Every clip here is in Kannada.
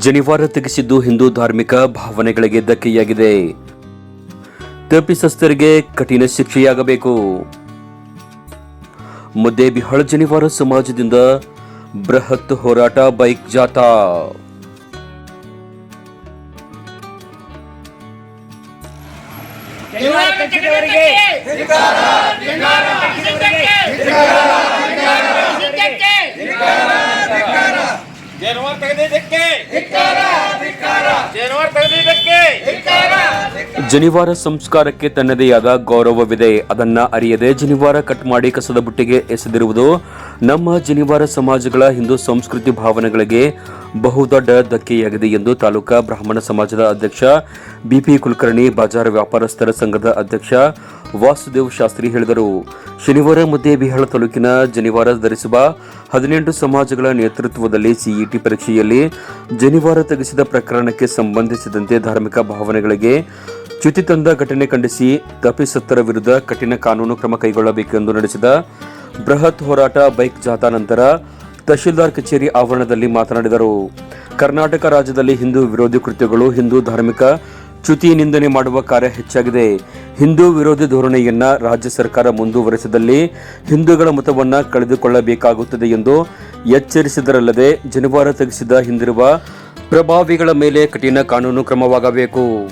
ಜನಿವಾರ ತೆಗೆಸಿದ್ದು ಹಿಂದೂ ಧಾರ್ಮಿಕ ಭಾವನೆಗಳಿಗೆ ಧಕ್ಕೆಯಾಗಿದೆ ತಪ್ಪಿಸಸ್ಥರಿಗೆ ಕಠಿಣ ಶಿಕ್ಷೆಯಾಗಬೇಕು ಮುದ್ದೇಬಿಹಾಳ ಜನಿವಾರ ಸಮಾಜದಿಂದ ಬೃಹತ್ ಹೋರಾಟ ಬೈಕ್ ಜಾಥಾ ಜಾನುವಾರು ತೆಗೆದಿದ್ದಕ್ಕೆ ಜಾನುವಾರು ತೆಗೆದಿದ್ದಕ್ಕೆ ಜನಿವಾರ ಸಂಸ್ಕಾರಕ್ಕೆ ತನ್ನದೇ ಆದ ಗೌರವವಿದೆ. ಅದನ್ನ ಅರಿಯದೆ ಜನಿವಾರ ಕಟ್ ಮಾಡಿ ಕಸದ ಬುಟ್ಟಿಗೆ ಎಸೆದಿರುವುದು ನಮ್ಮ ಜನಿವಾರ ಸಮಾಜಗಳ ಹಿಂದೂ ಸಂಸ್ಕೃತಿ ಭಾವನೆಗಳಿಗೆ ಬಹುದೊಡ್ಡ ಧಕ್ಕೆಯಾಗಿದೆ ಎಂದು ತಾಲೂಕಾ ಬ್ರಾಹ್ಮಣ ಸಮಾಜದ ಅಧ್ಯಕ್ಷ ಬಿಪಿ ಕುಲಕರ್ಣಿ ಬಾಜಾರ್ ವ್ಯಾಪಾರಸ್ಥರ ಸಂಘದ ಅಧ್ಯಕ್ಷ ವಾಸುದೇವ್ ಶಾಸ್ತ್ರಿ ಹೇಳಿದರು. ಶನಿವಾರ ಮುದ್ದೇಬಿಹಾಳ ತಾಲೂಕಿನ ಜನಿವಾರ ಧರಿಸುವ ಹದಿನೆಂಟು ಸಮಾಜಗಳ ನೇತೃತ್ವದಲ್ಲಿ ಸಿಇಟಿ ಪರೀಕ್ಷೆಯಲ್ಲಿ ಜನಿವಾರ ತೆಗೆಸಿದ ಪ್ರಕರಣಕ್ಕೆ ಸಂಬಂಧಿಸಿದಂತೆ ಧಾರ್ಮಿಕ ಭಾವನೆಗಳಿಗೆ ಚ್ಯುತಿ ತಂದ ಘಟನೆ ಖಂಡಿಸಿ ತಪ್ಪಿಸತ್ತರ ವಿರುದ್ಧ ಕಠಿಣ ಕಾನೂನು ಕ್ರಮ ಕೈಗೊಳ್ಳಬೇಕೆಂದು ನಡೆಸಿದ ಬೃಹತ್ ಹೋರಾಟ ಬೈಕ್ ಜಾಥಾ ನಂತರ ತಹಶೀಲ್ದಾರ್ ಕಚೇರಿ ಆವರಣದಲ್ಲಿ ಮಾತನಾಡಿದರು. ಕರ್ನಾಟಕ ರಾಜ್ಯದಲ್ಲಿ ಹಿಂದೂ ವಿರೋಧಿ ಕೃತ್ಯಗಳು, ಹಿಂದೂ ಧಾರ್ಮಿಕ ಚ್ಯುತಿ ನಿಂದನೆ ಮಾಡುವ ಕಾರ್ಯ ಹೆಚ್ಚಾಗಿದೆ. ಹಿಂದೂ ವಿರೋಧಿ ಧೋರಣೆಯನ್ನ ರಾಜ್ಯ ಸರ್ಕಾರ ಮುಂದುವರೆಸಿದಲ್ಲಿ ಹಿಂದೂಗಳ ಮತವನ್ನ ಕಳೆದುಕೊಳ್ಳಬೇಕಾಗುತ್ತದೆ ಎಂದು ಎಚ್ಚರಿಸಿದರಲ್ಲದೆ ಜನವಾರ ತೆಗೆಸಿದ ಹಿಂದಿರುವ ಪ್ರಭಾವಿಗಳ ಮೇಲೆ ಕಠಿಣ ಕಾನೂನು ಕ್ರಮವಾಗಬೇಕು.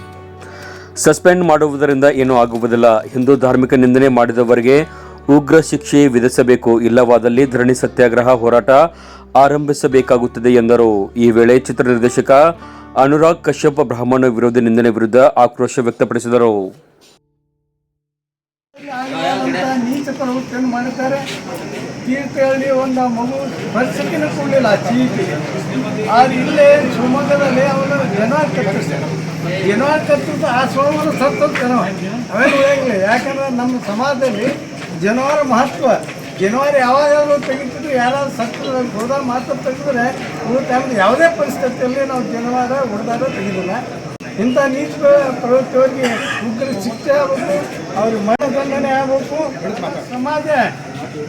ಸಸ್ಪೆಂಡ್ ಮಾಡುವುದರಿಂದ ಏನೂ ಆಗುವುದಿಲ್ಲ. ಹಿಂದೂ ಧಾರ್ಮಿಕ ನಿಂದನೆ ಮಾಡಿದವರಿಗೆ ಉಗ್ರ ಶಿಕ್ಷೆ ವಿಧಿಸಬೇಕು. ಇಲ್ಲವಾದಲ್ಲಿ ಧರಣಿ ಸತ್ಯಾಗ್ರಹ ಹೋರಾಟ ಆರಂಭಿಸಬೇಕಾಗುತ್ತದೆ ಎಂದರು. ಈ ವೇಳೆ ಚಿತ್ರ ನಿರ್ದೇಶಕ ಅನುರಾಗ್ ಕಶ್ಯಪ್ ಬ್ರಾಹ್ಮಣ ವಿರೋಧಿ ನಿಂದನೆ ವಿರುದ್ಧ ಆಕ್ರೋಶ ವ್ಯಕ್ತಪಡಿಸಿದರು. ನೀಚ ಪ್ರವೃತ್ತಿಯನ್ನು ಮಾಡಿದ್ದಾರೆ ತೀರ್ಥಹಳ್ಳಿ ಒಂದು ಮಗು ಪರಿಸ್ಥಿತಿನೂ ಕೊಡಲಿಲ್ಲ ಚೀಟಿಗೆ ಆದ್ರೆ ಇಲ್ಲೇ ಶಿವಮೊಗ್ಗದಲ್ಲಿ ಅವನು ಜನವಾರ ಕತ್ತಿಸ್ತಾನೆ ಜನವಾರ ಕತ್ತಿದ್ದು ಆ ಸೋಮವಾರ ಸತ್ತದ ಜನವ ಅವೇನು ಯಾಕಂದ್ರೆ ನಮ್ಮ ಸಮಾಜದಲ್ಲಿ ಜನವಾರ ಮಹತ್ವ. ಜನವಾರ ಯಾವಾಗಾದ್ರೂ ತೆಗಿತಿದ್ರು, ಯಾರಾದ್ರೂ ಸತ್ತ ಹೋದಾಗ ಮಾತ್ರ ತೆಗೆದ್ರೆ ಟೈಮ್ ಯಾವುದೇ ಪರಿಸ್ಥಿತಿಯಲ್ಲಿ ನಾವು ಜನವಾರ ಹೊಡೆದಾಗ ತೆಗೆದಿಲ್ಲ. ಇಂಥ ನೀಚ ಪ್ರವೃತ್ತಿಯವರಿಗೆ ಉಗ್ರ ಶಿಕ್ಷೆ ಆಗಬೇಕು, ಅವ್ರಿಗೆ ಮನದಂಡನೆ ಆಗಬೇಕು. ಸಮಾಜ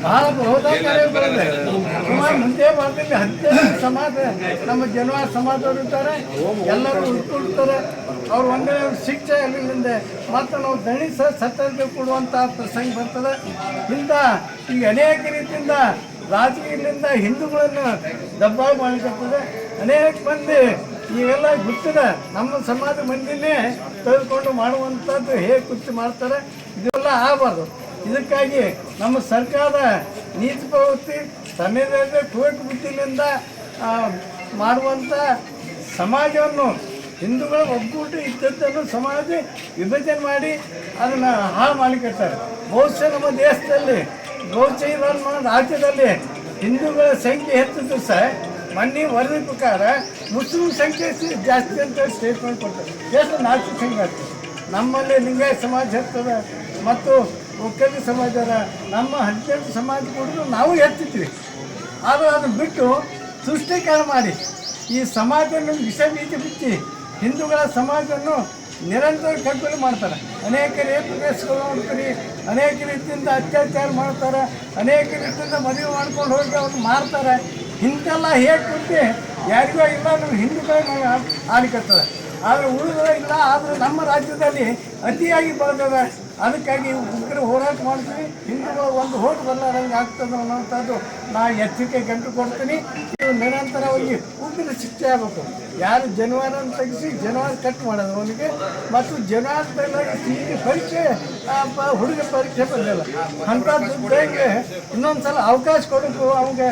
ಬಹಳ ಹೋದಾಗ ಮುಂದೆ ಭಾರತದಲ್ಲಿ ಹದಿನೈದು ಸಮಾಜ. ನಮ್ಮ ಜನವಾರ ಸಮಾಜದವರು ಇರ್ತಾರೆ, ಎಲ್ಲರೂ ಉಳ್ಕೊಳ್ತಾರೆ. ಅವ್ರು ಒಂದೇ ಶಿಕ್ಷೆ ಅಲ್ಲಿಂದ ಮತ್ತು ನಾವು ದಣಿಸ ಸತ್ತರಿಗೆ ಕೊಡುವಂಥ ಪ್ರಸಂಗ ಬರ್ತದೆ. ಇಂಥ ಈಗ ಅನೇಕ ರೀತಿಯಿಂದ ರಾಜಕೀಯದಿಂದ ಹಿಂದೂಗಳನ್ನು ದಬ್ಬಾಳು ಮಾಡಲಿಕ್ಕೆ ಅನೇಕ ಮಂದಿ ಈಗೆಲ್ಲ ಗೊತ್ತಿದೆ ನಮ್ಮ ಸಮಾಜ ಮಂದಿನೇ ತೆಗೆದುಕೊಂಡು ಮಾಡುವಂಥದ್ದು ಹೇಗೆ ಕುರ್ಚಿ ಮಾಡ್ತಾರೆ, ಇದೆಲ್ಲ ಆಗಬಾರ್ದು. ಇದಕ್ಕಾಗಿ ನಮ್ಮ ಸರ್ಕಾರದ ನೀತಿ ಪ್ರವೃತ್ತಿ ತನ್ನದೇ ಟೋಟ್ ಬುದ್ಧಿಲಿಂದ ಮಾಡುವಂಥ ಸಮಾಜವನ್ನು, ಹಿಂದೂಗಳ ಒಗ್ಗೂಟ ಇದ್ದದ್ದನ್ನು ಸಮಾಜ ವಿಭಜನೆ ಮಾಡಿ ಅದನ್ನು ಹಾಳು ಮಾಡಿಕೊಡ್ತಾರೆ. ಬಹುಶಃ ನಮ್ಮ ದೇಶದಲ್ಲಿ, ಬಹುಶಃ ನಮ್ಮ ರಾಜ್ಯದಲ್ಲಿ ಹಿಂದೂಗಳ ಸಂಖ್ಯೆ ಹೆಚ್ಚಿದ್ರು ಸಹ ಮೊನ್ನೆ ವರದಿ ಪ್ರಕಾರ ಮುಸ್ಲಿಂ ಸಂಖ್ಯೆ ಜಾಸ್ತಿ ಅಂತ ಸ್ಟೇಟ್ಮೆಂಟ್ ಕೊಡ್ತಾರೆ. ದೇಶ ನಾಲ್ಕು ಸಂಖ್ಯೆ ಆಗ್ತದೆ. ನಮ್ಮಲ್ಲಿ ಲಿಂಗಾಯತ ಸಮಾಜ ಇರ್ತದೆ ಮತ್ತು ಒಕ್ಕಲಿ ಸಮಾಜ ಅದ. ನಮ್ಮ ಹದಿನೆಂಟು ಸಮಾಜ ಕೂಡ ನಾವು ಹೆಚ್ಚಿದ್ವಿ. ಆದರೆ ಅದನ್ನು ಬಿಟ್ಟು ತುಷ್ಟೀಕರಣ ಮಾಡಿ. ಈ ಸಮಾಜವನ್ನು ವಿಷ ಬೀಜ ಬಿಚ್ಚಿ ಹಿಂದೂಗಳ ಸಮಾಜವನ್ನು ನಿರಂತರ ಕಗ್ಗೊಲೆ ಮಾಡ್ತಾರೆ. ಅನೇಕ ರೇಪ್ ಕೇಸ್ಗಳು ಮಾಡ್ತಾರೆ ಅನೇಕ ರೀತಿಯಿಂದ ಅತ್ಯಾಚಾರ ಮಾಡ್ತಾರೆ, ಅನೇಕ ರೀತಿಯಿಂದ ಮದುವೆ ಮಾಡ್ಕೊಂಡು ಹೋಗಿ ಅವ್ರು ಮಾರ್ತಾರೆ. ಇಂತೆಲ್ಲ ಹೇಗೆ ಕೊಟ್ಟು ಯಾರಿಗೋ ಇಲ್ಲ ನಮ್ಮ ಹಿಂದೂಗಳ ಆಲಿಕತ್ತದ ಆದರೆ ಉಳಿದ ಇಲ್ಲ, ಆದರೆ ನಮ್ಮ ರಾಜ್ಯದಲ್ಲಿ ಅತಿಯಾಗಿ ಬೆಳೆದದ. ಅದಕ್ಕಾಗಿ ಉಗ್ರ ಹೋರಾಟ ಮಾಡ್ತೀವಿ. ಹಿಂದೂಗಳು ಒಂದು ಹೋಟ್ ಬರಲಾರಂಗೆ ಆಗ್ತದೆ ಅನ್ನೋಂಥದ್ದು ನಾ ಎಚ್ಚರಿಕೆ ಗಂಟು ಕೊಡ್ತೀನಿ. ಇದು ನಿರಂತರವಾಗಿ ಉಗ್ರ ಶಿಕ್ಷೆ ಆಗಬೇಕು. ಯಾರು ಜನವಾರನ ತೆಗೆಸಿ ಜನವಾರ ಕಟ್ ಮಾಡೋದು ಅವನಿಗೆ. ಮತ್ತು ಜನವಾರದಲ್ಲಿ ಸಿಹಿ ಪರೀಕ್ಷೆ ಆ, ಪ- ಹುಡುಗ ಪರೀಕ್ಷೆ ಬಂದಿಲ್ಲ. ಅಂಥದ್ದು ಹೇಗೆ ಇನ್ನೊಂದು ಸಲ ಅವಕಾಶ ಕೊಡಬೇಕು ಅವನಿಗೆ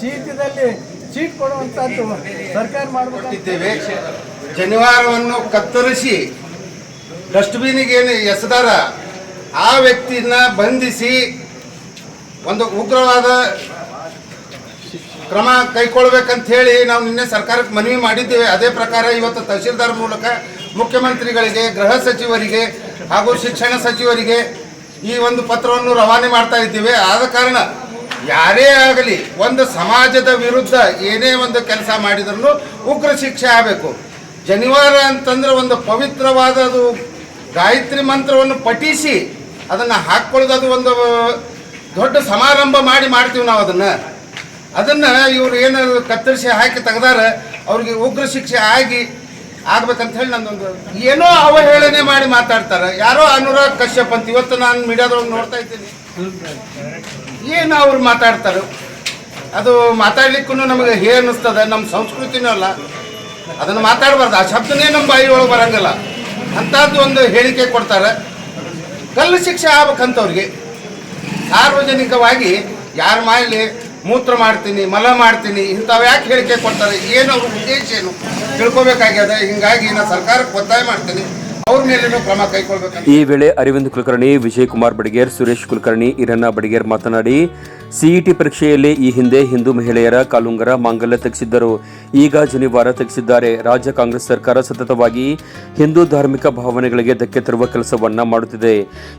ಚೀಟಿದಲ್ಲಿ ಚೀಟ್ ಕೊಡುವಂಥದ್ದು ಸರ್ಕಾರ ಮಾಡಬೇಕಿದ್ದೇವೆ ಜನಿವಾರವನ್ನು ಕತ್ತರಿಸಿ ಡಸ್ಟ್ಬಿನ್ನಿಗೆ ಏನು ಎಸೆದಾರ? ಆ ವ್ಯಕ್ತಿನ ಬಂಧಿಸಿ ಒಂದು ಉಗ್ರವಾದ ಕ್ರಮ ಕೈಗೊಳ್ಬೇಕಂತ ಹೇಳಿ ನಾವು ನಿನ್ನೆ ಸರ್ಕಾರಕ್ಕೆ ಮನವಿ ಮಾಡಿದ್ದೇವೆ. ಅದೇ ಪ್ರಕಾರ ಇವತ್ತು ತಹಶೀಲ್ದಾರ್ ಮೂಲಕ ಮುಖ್ಯಮಂತ್ರಿಗಳಿಗೆ, ಗೃಹ ಸಚಿವರಿಗೆ ಹಾಗೂ ಶಿಕ್ಷಣ ಸಚಿವರಿಗೆ ಈ ಒಂದು ಪತ್ರವನ್ನು ರವಾನೆ ಮಾಡ್ತಾ ಇದ್ದೀವಿ. ಆದ ಕಾರಣ ಯಾರೇ ಆಗಲಿ ಒಂದು ಸಮಾಜದ ವಿರುದ್ಧ ಏನೇ ಒಂದು ಕೆಲಸ ಮಾಡಿದ್ರು ಉಗ್ರ ಶಿಕ್ಷೆ ಆಗಬೇಕು. ಜನಿವಾರ ಅಂತಂದ್ರೆ ಒಂದು ಪವಿತ್ರವಾದ ಗಾಯತ್ರಿ ಮಂತ್ರವನ್ನು ಪಠಿಸಿ ಅದನ್ನು ಹಾಕ್ಕೊಳ್ಳೋದು ಅದು ಒಂದು ದೊಡ್ಡ ಸಮಾರಂಭ ಮಾಡಿ ಮಾಡ್ತೀವಿ ನಾವು ಅದನ್ನು. ಅದನ್ನು ಇವ್ರು ಏನು ಕತ್ತರಿಸಿ ಹಾಕಿ ತೆಗ್ದಾರ, ಅವ್ರಿಗೆ ಉಗ್ರ ಶಿಕ್ಷೆ ಆಗಿ ಆಗ್ಬೇಕಂತ ಹೇಳಿ ನಂದೊಂದು ಏನೋ ಅವಹೇಳನೆ ಮಾಡಿ ಮಾತಾಡ್ತಾರೆ. ಯಾರೋ ಅನುರಾಗ್ ಕಶ್ಯಪ್ ಅಂತ ಇವತ್ತು ನಾನು ಮೀಡಿಯಾದೊಳಗೆ ನೋಡ್ತಾ ಇದ್ದೀನಿ. ಏನು ಅವ್ರು ಮಾತಾಡ್ತಾರೆ? ಅದು ಮಾತಾಡ್ಲಿಕ್ಕೂ ನಮಗೆ ಹೇ ಅನ್ನಿಸ್ತದೆ ನಮ್ಮ ಸಂಸ್ಕೃತಿನೂ ಅಲ್ಲ. ಅದನ್ನು ಮಾತಾಡಬಾರ್ದು. ಆ ಶಬ್ದನೇ ನಮ್ಮ ಬಾಯಿ ಒಳಗೆ ಬರಂಗಿಲ್ಲ. ಅಂಥದ್ದು ಒಂದು ಹೇಳಿಕೆ ಕೊಡ್ತಾರೆ. ಕಲ್ಲು ಶಿಕ್ಷೆ ಆಗ್ಬೇಕಂತವ್ರಿಗೆ ಸಾರ್ವಜನಿಕವಾಗಿ ಯಾರ ಮಾಯಲ್ಲಿ ಮೂತ್ರ ಮಾಡ್ತೀನಿ, ಮಲ ಮಾಡ್ತೀನಿ, ಇಂಥವು ಯಾಕೆ ಹೇಳಿಕೆ ಕೊಡ್ತಾರೆ? ಏನು ಅವ್ರ ಉದ್ದೇಶ ಏನು? ತಿಳ್ಕೊಬೇಕಾಗ್ಯದ? ಹಿಂಗಾಗಿ ನಾನು ಸರ್ಕಾರಕ್ಕೆ ಒತ್ತಾಯ ಮಾಡ್ತೀನಿ. ಈ ವೇಳೆ ಅರವಿಂದ್ ಕುಲಕರ್ಣಿ, ವಿಜಯ್ ಕುಮಾರ್ ಬಡಿಗೇರ್, ಸುರೇಶ್ ಕುಲಕರ್ಣಿ ಇರಣ್ಣ ಬಡಿಗೇರ್ ಮಾತನಾಡಿ, ಸಿಇಟಿ ಪರೀಕ್ಷೆಯಲ್ಲಿ ಈ ಹಿಂದೆ ಹಿಂದೂ ಮಹಿಳೆಯರ ಕಾಲುಂಗರ ಮಾಂಗಲ್ಯ ತೆಗೆಸಿದ್ದರು. ಈಗ ಜನಿವಾರ ತೆಗೆಸಿದ್ದಾರೆ. ರಾಜ್ಯ ಕಾಂಗ್ರೆಸ್ ಸರ್ಕಾರ ಸತತವಾಗಿ ಹಿಂದೂ ಧಾರ್ಮಿಕ ಭಾವನೆಗಳಿಗೆ ಧಕ್ಕೆ ತರುವ ಕೆಲಸವನ್ನ ಮಾಡುತ್ತಿದೆ.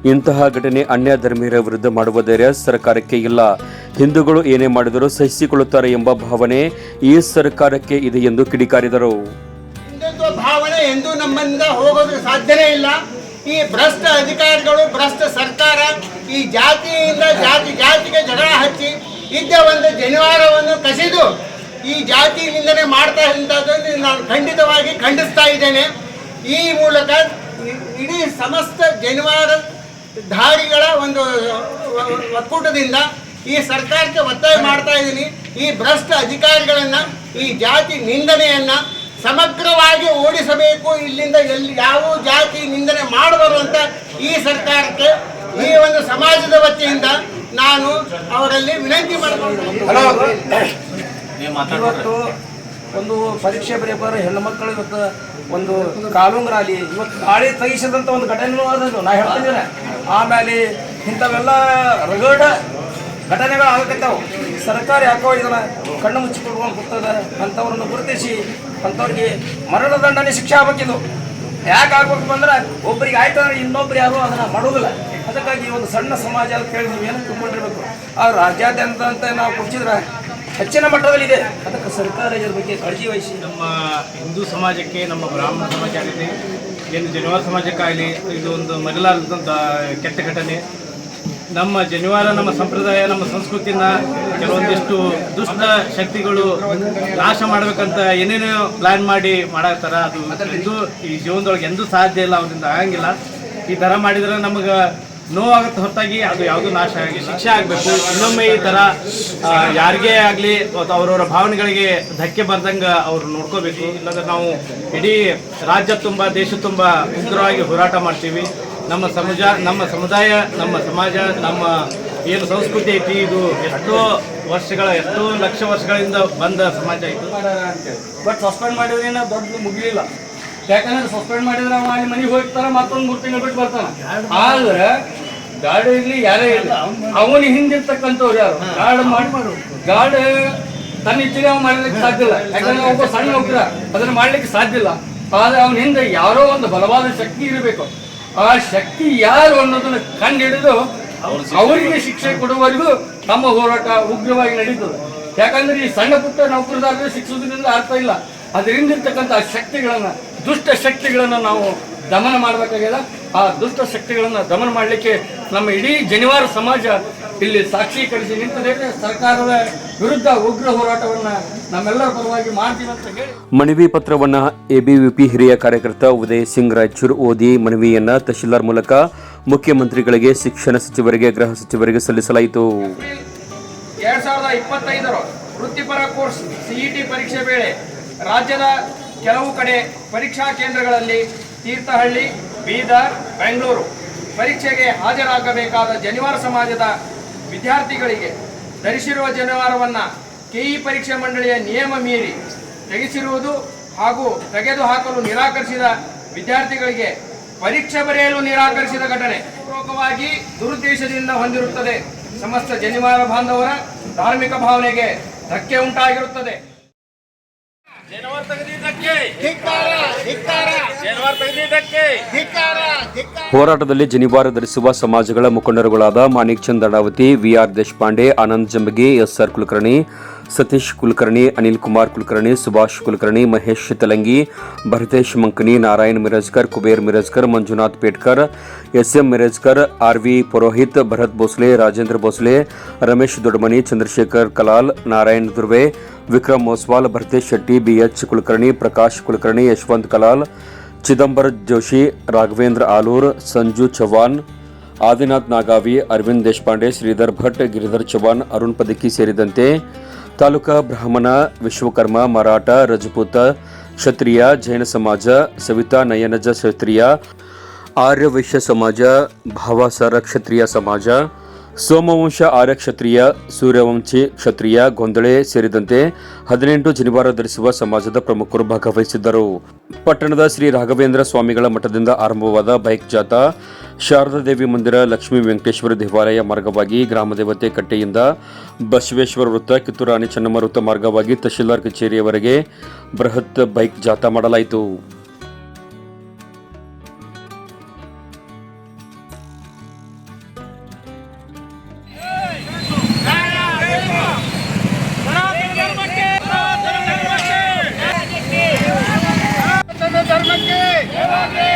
ಇಂತಹ ಘಟನೆ ಅನ್ಯ ಧರ್ಮೀಯರ ವಿರುದ್ಧ ಮಾಡುವ ಧೈರ್ಯ ಸರ್ಕಾರಕ್ಕೆ ಇಲ್ಲ. ಹಿಂದೂಗಳು ಏನೇ ಮಾಡಿದರೂ ಸಹಿಸಿಕೊಳ್ಳುತ್ತಾರೆ ಎಂಬ ಭಾವನೆ ಈ ಸರ್ಕಾರಕ್ಕೆ ಇದೆ ಎಂದು ಕಿಡಿಕಾರಿದರು. ಎಂದೂ ನಮ್ಮಿಂದ ಹೋಗೋದು ಸಾಧ್ಯನೇ ಇಲ್ಲ. ಈ ಭ್ರಷ್ಟ ಅಧಿಕಾರಿಗಳು, ಭ್ರಷ್ಟ ಸರ್ಕಾರ ಈ ಜಾತಿಯಿಂದ ಜಾತಿ ಜಾತಿಗೆ ಜಗಳ ಹಚ್ಚಿ ಇದ್ದ ಒಂದು ಜನಿವಾರವನ್ನು ಕಸಿದು ಈ ಜಾತಿ ನಿಂದನೆ ಮಾಡ್ತಾ ಇದ್ದದನ್ನು ನಾನು ಖಂಡಿತವಾಗಿ ಖಂಡಿಸ್ತಾ ಇದ್ದೇನೆ. ಈ ಮೂಲಕ ಇಡೀ ಸಮಸ್ತ ಜನಿವಾರ ಧಾರಿಗಳ ಒಂದು ಒಕ್ಕೂಟದಿಂದ ಈ ಸರ್ಕಾರಕ್ಕೆ ಒತ್ತಾಯ ಮಾಡ್ತಾ ಇದ್ದೀನಿ. ಈ ಭ್ರಷ್ಟ ಅಧಿಕಾರಿಗಳನ್ನು, ಈ ಜಾತಿ ನಿಂದನೆಯನ್ನ ಸಮಗ್ರವಾಗಿ ಓಡಿಸಬೇಕು. ಇಲ್ಲಿಂದ ಎಲ್ಲಿ ಯಾವ ಜಾತಿ ನಿಂದನೆ ಮಾಡಬಾರದು ಅಂತ ಈ ಸರ್ಕಾರಕ್ಕೆ ಈ ಒಂದು ಸಮಾಜದ ವತಿಯಿಂದ ನಾನು ಅವರಲ್ಲಿ ವಿನಂತಿ ಮಾಡಿಕೊಂಡು ಇವತ್ತು ಒಂದು ಪರೀಕ್ಷೆ ಬರೆಯಬಾರ ಹೆಣ್ಣು ಮಕ್ಕಳು ಇವತ್ತು ಒಂದು ಕಾಲುಂಗ್ರ ಆಗಲಿ ಇವತ್ತು ಗಾಳಿ ತೆಗಿಸಿದಂಥ ಒಂದು ಘಟನೆನೂ ಅದನ್ನು ನಾ ಹೇಳ್ತಿದ್ದೇನೆ ಆಮೇಲೆ ಇಂಥವೆಲ್ಲ ರಗಡ ಘಟನೆಗಳು ಆಗಕತ್ತಾವು ಸರ್ಕಾರ ಯಾಕೋ ಇದನ್ನ ಕಣ್ಣು ಮುಚ್ಚಿಕೊಳ್ಳುವಂತ ಕೂತದ ಅಂಥವ್ರನ್ನು ಗುರುತಿಸಿ ಅಂಥವ್ರಿಗೆ ಮರಣದಂಡನೆ ಶಿಕ್ಷೆ ಆಗ್ಬೇಕಿದು. ಯಾಕೆ ಆಗ್ಬೇಕು ಅಂದ್ರೆ ಒಬ್ಬರಿಗೆ ಆಯ್ತು ಅಂದ್ರೆ ಇನ್ನೊಬ್ರು ಯಾರು ಅದನ್ನ ಮಾಡೋದಿಲ್ಲ. ಅದಕ್ಕಾಗಿ ಒಂದು ಸಣ್ಣ ಸಮಾಜ ಅಂತ ಹೇಳಿ ನೀವು ಏನು ತಿಳ್ಕೊಂಡಿರ್ಬೇಕು. ಆ ರಾಜ್ಯಾದ್ಯಂತ ಅಂತ ನಾವು ಕೊಡ್ಸಿದ್ರೆ ಹೆಚ್ಚಿನ ಮಟ್ಟದಲ್ಲಿದೆ. ಅದಕ್ಕೆ ಸರ್ಕಾರ ಇದ್ರ ಬಗ್ಗೆ ಕಾಳಜಿ ವಹಿಸಿ. ನಮ್ಮ ಹಿಂದೂ ಸಮಾಜಕ್ಕೆ, ನಮ್ಮ ಬ್ರಾಹ್ಮಣ ಸಮಾಜ ಆಗಿದೆ ಏನು ಜನಿವಾರ ಸಮಾಜಕ್ಕಾಗಲಿ, ಇದು ಒಂದು ಮರೆಲಾರದಂಥ ಕೆಟ್ಟ ಘಟನೆ. ನಮ್ಮ ಜನಿವಾರ, ನಮ್ಮ ಸಂಪ್ರದಾಯ, ನಮ್ಮ ಸಂಸ್ಕೃತಿನ ಕೆಲವೊಂದಿಷ್ಟು ದುಷ್ಟ ಶಕ್ತಿಗಳು ನಾಶ ಮಾಡ್ಬೇಕಂತ ಏನೇನೋ ಪ್ಲಾನ್ ಮಾಡಿ ಮಾಡಾಕ್ತಾರ ಅದು ಇದು ಈ ಜೀವನದೊಳಗೆ ಎಂದೂ ಸಾಧ್ಯ ಇಲ್ಲ ಅವರಿಂದ ಆಗಂಗಿಲ್ಲ. ಈ ಥರ ಮಾಡಿದ್ರೆ ನಮಗೆ ನೋವಾಗುತ್ತೆ ಹೊರತಾಗಿ, ಅದು ಯಾವುದೂ ನಾಶ ಆಗಿ ಶಿಕ್ಷೆ ಆಗಬೇಕು. ಇನ್ನೊಮ್ಮೆ ಈ ಥರ ಯಾರಿಗೇ ಆಗಲಿ ಅವರವರ ಭಾವನೆಗಳಿಗೆ ಧಕ್ಕೆ ಬರ್ದಂಗೆ ಅವರು ನೋಡ್ಕೋಬೇಕು. ಇಲ್ಲಾಂದ್ರೆ ನಾವು ಇಡೀ ರಾಜ್ಯ ತುಂಬ, ದೇಶ ತುಂಬ ಉಗ್ರವಾಗಿ ಹೋರಾಟ ಮಾಡ್ತೀವಿ. ನಮ್ಮ ಸಮಾಜ ನಮ್ಮ ಸಮುದಾಯ ನಮ್ಮ ಸಮಾಜ ನಮ್ಮ ಏನು ಸಂಸ್ಕೃತಿ ಐತಿ ಇದು ಎಷ್ಟೋ ವರ್ಷಗಳ ಎಷ್ಟೋ ಲಕ್ಷ ವರ್ಷಗಳಿಂದ ಬಂದ ಸಮಾಜ ಇದು. ಬಟ್ ಸಸ್ಪೆಂಡ್ ಮಾಡಿದ್ರೇನ ದೊಡ್ಡ ಮುಗಿಲಿಲ್ಲ. ಯಾಕಂದ್ರೆ ಸಸ್ಪೆಂಡ್ ಮಾಡಿದ್ರೆ ಅವ ಅಲ್ಲಿ ಮನೆಗೆ ಹೋಗ್ತಾರ ಮತ್ತೊಂದು ಮೂರು ತಿಂಗಳು ಬಿಟ್ಟು ಬರ್ತಾನ. ಆದ್ರೆ ಗಾಡಿ ಇರ್ಲಿ ಯಾರೇ ಇಲ್ಲ ಅವನ ಹಿಂದಿರ್ತಕ್ಕಂಥವ್ರು ಯಾರು? ಗಾರ್ಡ್ ಮಾಡಿ ಗಾರ್ಡ್ ತನ್ನ ಇಚ್ಛೆಗೆ ಅವ್ನು ಮಾಡ್ಲಿಕ್ಕೆ ಸಾಧ್ಯ ಇಲ್ಲ. ಯಾಕಂದ್ರೆ ಒಬ್ಬ ಸಣ್ಣ ಹೋಗ್ರ ಅದನ್ನ ಮಾಡ್ಲಿಕ್ಕೆ ಸಾಧ್ಯ ಇಲ್ಲ. ಆದ್ರೆ ಅವನ ಹಿಂದೆ ಯಾರೋ ಒಂದು ಬಲವಾದ ಶಕ್ತಿ ಇರಬೇಕು. ಆ ಶಕ್ತಿ ಯಾರು ಅನ್ನೋದನ್ನ ಕಂಡು ಹಿಡಿದು ಅವರಿಗೆ ಶಿಕ್ಷೆ ಕೊಡುವವರೆಗೂ ತಮ್ಮ ಹೋರಾಟ ಉಗ್ರವಾಗಿ ನಡೀತದೆ. ಯಾಕಂದ್ರೆ ಈ ಸಣ್ಣ ಪುಟ್ಟ ನೌಕರದಾರರು ಶಿಕ್ಷೋದ್ರಿಂದ ಅರ್ಥ ಇಲ್ಲ. ಅದರಿಂದ ಇರ್ತಕ್ಕಂಥ ಶಕ್ತಿಗಳನ್ನ ದುಷ್ಟ ಶಕ್ತಿಗಳನ್ನ ನಾವು ದಮನ ಮಾಡಬೇಕಾಗ್ಯದ? ಆ ದುಷ್ಟ ಶಕ್ತಿಗಳನ್ನು ದಮನ ಮಾಡಲಿಕ್ಕೆ ನಮ್ಮ ಇಡೀ ಜನಿವಾರ ಸಮಾಜ ಇಲ್ಲಿ ಸಾಕ್ಷೀಕರಿಸಿ ನಿಂತಿದೆ. ಸರ್ಕಾರದ ವಿರುದ್ಧ ಉಗ್ರ ಹೋರಾಟವನ್ನ ನಮ್ಮೆಲ್ಲರ ಪರವಾಗಿ ಮಾಡ್ತೀವಿ ಅಂತ ಹೇಳಿ. ಮನವಿ ಪತ್ರವನ್ನ ಎಬಿವಿಪಿ ಹಿರಿಯ ಕಾರ್ಯಕರ್ತ ಉದಯ್ ಸಿಂಗ್ ರಾಯಚೂರ್ ಓದಿ ಮನವಿಯನ್ನ ತಹಶೀಲ್ದಾರ್ ಮೂಲಕ ಮುಖ್ಯಮಂತ್ರಿಗಳಿಗೆ ಶಿಕ್ಷಣ ಸಚಿವರಿಗೆ ಗೃಹ ಸಚಿವರಿಗೆ ಸಲ್ಲಿಸಲಾಯಿತು. ಎರಡ್ ಸಾವಿರದ ಇಪ್ಪತ್ತೈದರ ವೃತ್ತಿಪರ ಕೋರ್ಸ್ ಸಿಇಟಿ ಪರೀಕ್ಷೆ ವೇಳೆ ರಾಜ್ಯದ ಕೆಲವು ಕಡೆ ಪರೀಕ್ಷಾ ಕೇಂದ್ರಗಳಲ್ಲಿ ತೀರ್ಥಹಳ್ಳಿ, ಬೀದರ್, ಬೆಂಗಳೂರು ಪರೀಕ್ಷೆಗೆ ಹಾಜರಾಗಬೇಕಾದ ಜನಿವಾರ ಸಮಾಜದ ವಿದ್ಯಾರ್ಥಿಗಳಿಗೆ ಧರಿಸಿರುವ ಜನಿವಾರವನ್ನು ಕೆಇ ಪರೀಕ್ಷೆ ಮಂಡಳಿಯ ನಿಯಮ ಮೀರಿ ತೆಗೆಸಿರುವುದು ಹಾಗೂ ತೆಗೆದುಹಾಕಲು ನಿರಾಕರಿಸಿದ ವಿದ್ಯಾರ್ಥಿಗಳಿಗೆ ಪರೀಕ್ಷೆ ಬರೆಯಲು ನಿರಾಕರಿಸಿದ ಘಟನೆ ಪೂರ್ವಕವಾಗಿ ದುರುದ್ದೇಶದಿಂದ ಹೊಂದಿರುತ್ತದೆ. ಸಮಸ್ತ ಜನಿವಾರ ಬಾಂಧವರ ಧಾರ್ಮಿಕ ಭಾವನೆಗೆ ಧಕ್ಕೆ ಉಂಟಾಗಿರುತ್ತದೆ. ಜನವರ ತೆಗೆದಿದ್ದಕ್ಕೆ. ಜನವರ್ ತೆಗೆದಿದ್ದಕ್ಕೆ. ಹೋರಾಟದಲ್ಲಿ ಜನಿವಾರ ಧರಿಸುವ ಸಮಾಜಗಳ ಮುಖಂಡರುಗಳಾದ Manik Chand Adavati V R Deshpande Anand Jambagi S R Kulkarni Satish Kulkarni Anil Kumar Kulkarni Subhash Kulkarni Mahesh Talangi Bharatesh Mankani Narayan Mirajkar Kuber Mirajkar Manjunath Petkar SM Mirajkar RV Purohit Bharat Bhosale Rajendra Bhosale Ramesh Doddamani Chandrashekhar Kalal Narayan Durve Vikram Oswal Bharatesh Shetty BH Kulkarni Prakash Kulkarni Yashwant Kalal Chidambara Joshi Raghavendra Alur Sanju Chavan Adinath Nagavi Arvind Deshpande Shridhar Bhat Giridhar Chavan Arun Padaki ಸೇರಿದಂತೆ ತಾಲೂಕಾ ಬ್ರಾಹ್ಮಣ, ವಿಶ್ವಕರ್ಮ, ಮರಾಠ, ರಜಪೂತ, ಕ್ಷತ್ರಿಯ, ಜೈನ ಸಮಾಜ, ಸವಿತಾ, ನಯನಜ, ಕ್ಷತ್ರಿಯ, ಆರ್ಯ ವೈಶ್ಯ ಸಮಾಜ, ಭಾವಾಸಾರ, ಕ್ಷತ್ರಿಯ ಸಮಾಜ ಸೋಮವಂಶ ಆರ್ಯ ಕ್ಷತ್ರಿಯ ಸೂರ್ಯವಂಶಿ ಕ್ಷತ್ರಿಯ ಗೊಂದಳೆ ಸೇರಿದಂತೆ ಹದಿನೆಂಟು ಜನಿವಾರ ಧರಿಸುವ ಸಮಾಜದ ಪ್ರಮುಖರು ಭಾಗವಹಿಸಿದ್ದರು. ಪಟ್ಟಣದ ಶ್ರೀ ರಾಘವೇಂದ್ರ ಸ್ವಾಮಿಗಳ ಮಠದಿಂದ ಆರಂಭವಾದ ಬೈಕ್ ಜಾಥಾ ಶಾರದಾ ದೇವಿ ಮಂದಿರ, ಲಕ್ಷ್ಮೀ ವೆಂಕಟೇಶ್ವರ ದೇವಾಲಯ ಮಾರ್ಗವಾಗಿ ಗ್ರಾಮದೇವತೆ ಕಟ್ಟೆಯಿಂದ ಬಸವೇಶ್ವರ ವೃತ್ತ ಕಿತ್ತೂರಾಣಿ ಚೆನ್ನಮ್ಮ ವೃತ್ತ ಮಾರ್ಗವಾಗಿ ತಹಶೀಲ್ದಾರ್ ಕಚೇರಿಯವರೆಗೆ ಬೃಹತ್ ಬೈಕ್ ಜಾಥಾ ಮಾಡಲಾಯಿತು. Ei!